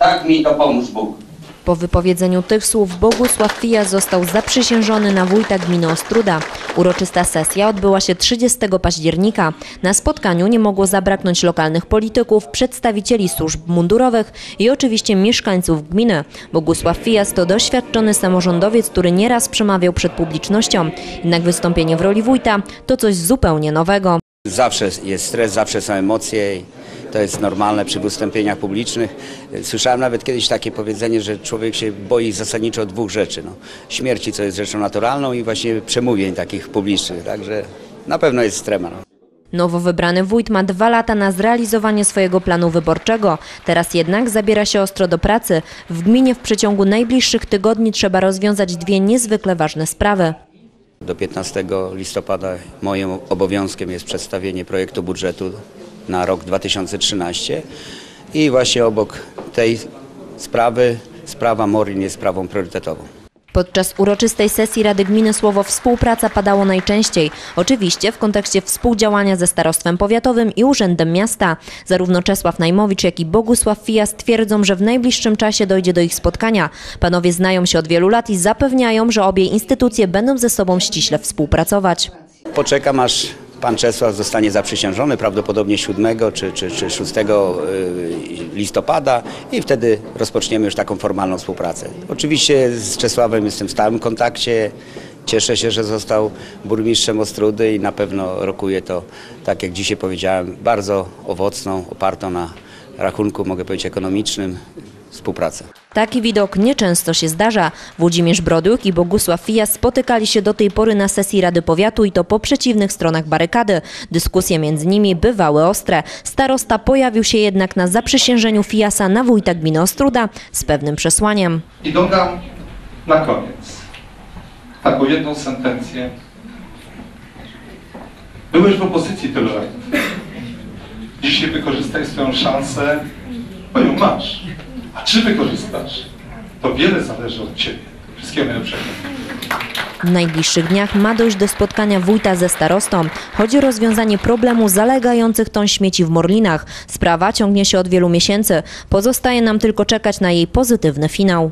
Tak mi to pomóż Bóg. Po wypowiedzeniu tych słów Bogusław Fija został zaprzysiężony na wójta gminy Ostruda. Uroczysta sesja odbyła się 30 października. Na spotkaniu nie mogło zabraknąć lokalnych polityków, przedstawicieli służb mundurowych i oczywiście mieszkańców gminy. Bogusław Fijas to doświadczony samorządowiec, który nieraz przemawiał przed publicznością. Jednak wystąpienie w roli wójta to coś zupełnie nowego. Zawsze jest stres, zawsze są emocje to jest normalne przy wystąpieniach publicznych. Słyszałem nawet kiedyś takie powiedzenie, że człowiek się boi zasadniczo dwóch rzeczy. No. Śmierci, co jest rzeczą naturalną i właśnie przemówień takich publicznych. Także na pewno jest strema. No. Nowo wybrany wójt ma dwa lata na zrealizowanie swojego planu wyborczego. Teraz jednak zabiera się ostro do pracy. W gminie w przeciągu najbliższych tygodni trzeba rozwiązać dwie niezwykle ważne sprawy. Do 15 listopada moim obowiązkiem jest przedstawienie projektu budżetu na rok 2013 i właśnie obok tej sprawy sprawa Morin jest sprawą priorytetową. Podczas uroczystej sesji Rady Gminy słowo współpraca padało najczęściej. Oczywiście w kontekście współdziałania ze Starostwem Powiatowym i Urzędem Miasta. Zarówno Czesław Najmowicz, jak i Bogusław Fijas twierdzą, że w najbliższym czasie dojdzie do ich spotkania. Panowie znają się od wielu lat i zapewniają, że obie instytucje będą ze sobą ściśle współpracować. Poczekam aż pan Czesław zostanie zaprzysiężony, prawdopodobnie 7 czy, czy, czy 6 y, listopada i wtedy rozpoczniemy już taką formalną współpracę. Oczywiście z Czesławem jestem w stałym kontakcie. Cieszę się, że został burmistrzem Ostrudy i na pewno rokuje to, tak jak dzisiaj powiedziałem, bardzo owocną, opartą na rachunku, mogę powiedzieć, ekonomicznym współpracę. Taki widok nieczęsto się zdarza. Włodzimierz Broduk i Bogusław Fijas spotykali się do tej pory na sesji Rady Powiatu i to po przeciwnych stronach barykady. Dyskusje między nimi bywały ostre. Starosta pojawił się jednak na zaprzysiężeniu Fijasa na wójta gminy Ostruda z pewnym przesłaniem. I dodam na koniec taką jedną sentencję. Byłeś w opozycji tyle lat. Dzisiaj wykorzystaj swoją szansę, bo ją masz. Czy wykorzystasz? To wiele zależy od Ciebie. Wszystkiego najlepszego. W najbliższych dniach ma dojść do spotkania wójta ze starostą. Chodzi o rozwiązanie problemu zalegających ton śmieci w Morlinach. Sprawa ciągnie się od wielu miesięcy. Pozostaje nam tylko czekać na jej pozytywny finał.